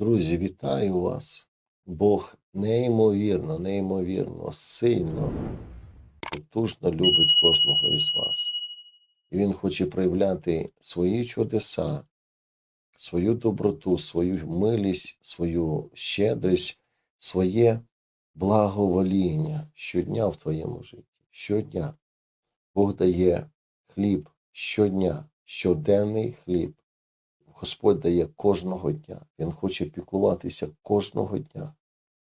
Друзі, вітаю вас. Бог неймовірно, неймовірно, сильно, потужно любить кожного із вас. І Він хоче проявляти свої чудеса, свою доброту, свою милість, свою щедрість, своє благовоління щодня в твоєму житті. Щодня. Бог дає хліб щодня, щоденний хліб. Господь дає кожного дня. Він хоче піклуватися кожного дня.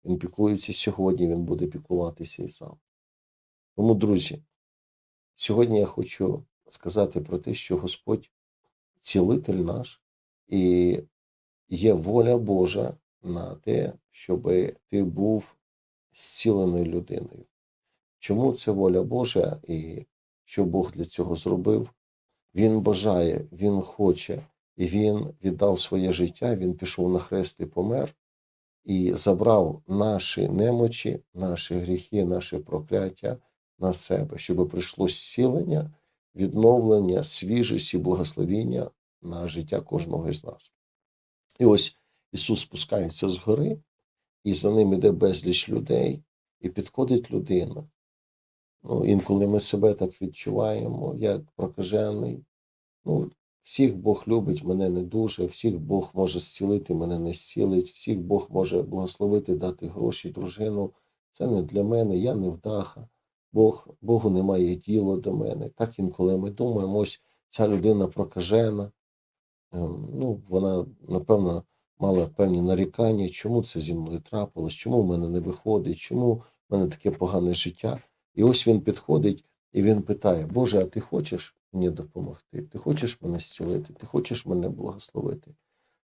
Він піклується сьогодні, він буде піклуватися і завтра. Тому, друзі, сьогодні я хочу сказати про те, що Господь цілитель наш, і є воля Божа на те, щоб ти був зціленою людиною. Чому це воля Божа і що Бог для цього зробив? Він бажає, Він хоче, і Він віддав своє життя, Він пішов на хрест і помер, і забрав наші немочі, наші гріхи, наші прокляття на себе, щоб прийшло зцілення, відновлення, свіжість і благословіння на життя кожного із нас. І ось Ісус спускається з гори, і за ним іде безліч людей, і підходить людина. Ну, інколи ми себе так відчуваємо, як прокажений. Ну, всіх Бог любить, мене не дуже, всіх Бог може зцілити, мене не зцілить, всіх Бог може благословити, дати гроші, дружину. Це не для мене, я не вдаха. Бог, Богу немає діла до мене. Так інколи ми думаємо, ось ця людина прокажена. Ем, Ну, вона, напевно, мала певні нарікання, чому це зі мною трапилось, чому в мене не виходить, чому в мене таке погане життя. І ось він підходить і він питає: Боже, а ти хочеш мені допомогти? Ти хочеш мене зцілити? Ти хочеш мене благословити?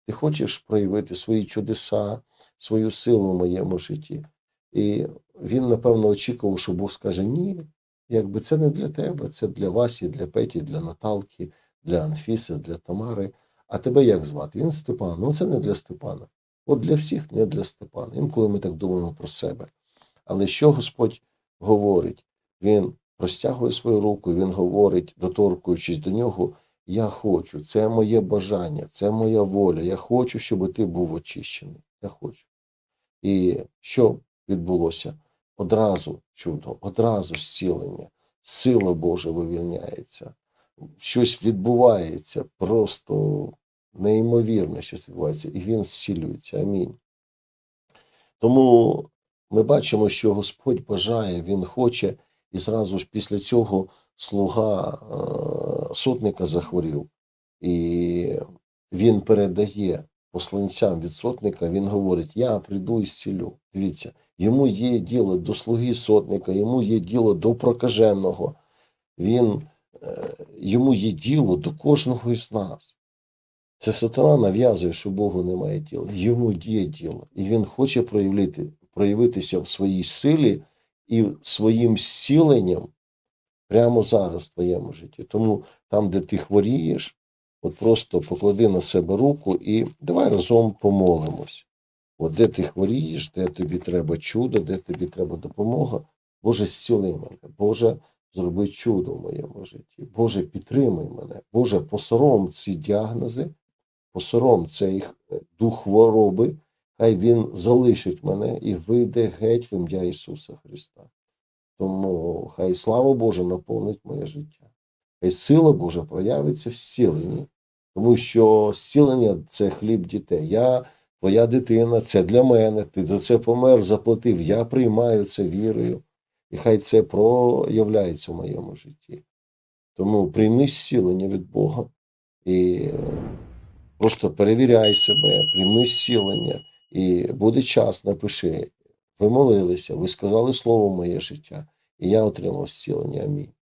Ти хочеш проявити свої чудеса, свою силу в моєму житті? І він, напевно, очікував, що Бог скаже: ні, якби це не для тебе, це для вас, і для Петі, для Наталки, для Анфіси, для Тамари. А тебе як звати? Він Степан. Ну, це не для Степана. От для всіх не для Степана. Інколи ми так думаємо про себе. Але що Господь говорить? Він простягує свою руку, він говорить, доторкуючись до нього: Я хочу, це моє бажання, це моя воля. Я хочу, щоб ти був очищений. Я хочу. І що відбулося? Одразу чудо, одразу зцілення, сила Божа вивільняється, щось відбувається, просто неймовірне щось відбувається, і він зцілюється. Амінь. Тому ми бачимо, що Господь бажає, Він хоче, і зразу ж після цього слуга е, сотника захворів, і він передає посланцям від сотника, він говорить: Я прийду і зцілю. Дивіться, йому є діло до слуги сотника, йому є діло до прокаженого, він, е, йому є діло до кожного із нас. Це сатана нав'язує, що Богу немає діла. Йому є діло. І він хоче проявити, проявитися в своїй силі і своїм зціленням прямо зараз в твоєму житті. Тому там, де ти хворієш, от просто поклади на себе руку і давай разом помолимось. От де ти хворієш, де тобі треба чудо, де тобі треба допомога. Боже, зціли мене, Боже, зроби чудо в моєму житті. Боже, підтримай мене. Боже, посором ці діагнози, посором цей е, дух хвороби, хай він залишить мене і вийде геть в ім'я Ісуса Христа. Тому хай слава Божа наповнить моє життя. Хай сила Божа проявиться в зціленні, тому що зцілення це хліб дітей. Я, твоя дитина, це для мене. Ти за це помер, заплатив. Я приймаю це вірою. І хай це проявляється в моєму житті. Тому прийми зцілення від Бога і е, просто перевіряй себе, прийми зцілення, і буде час, напиши. Ви молилися, ви сказали слово моє життя, і я отримав зцілення. Амінь.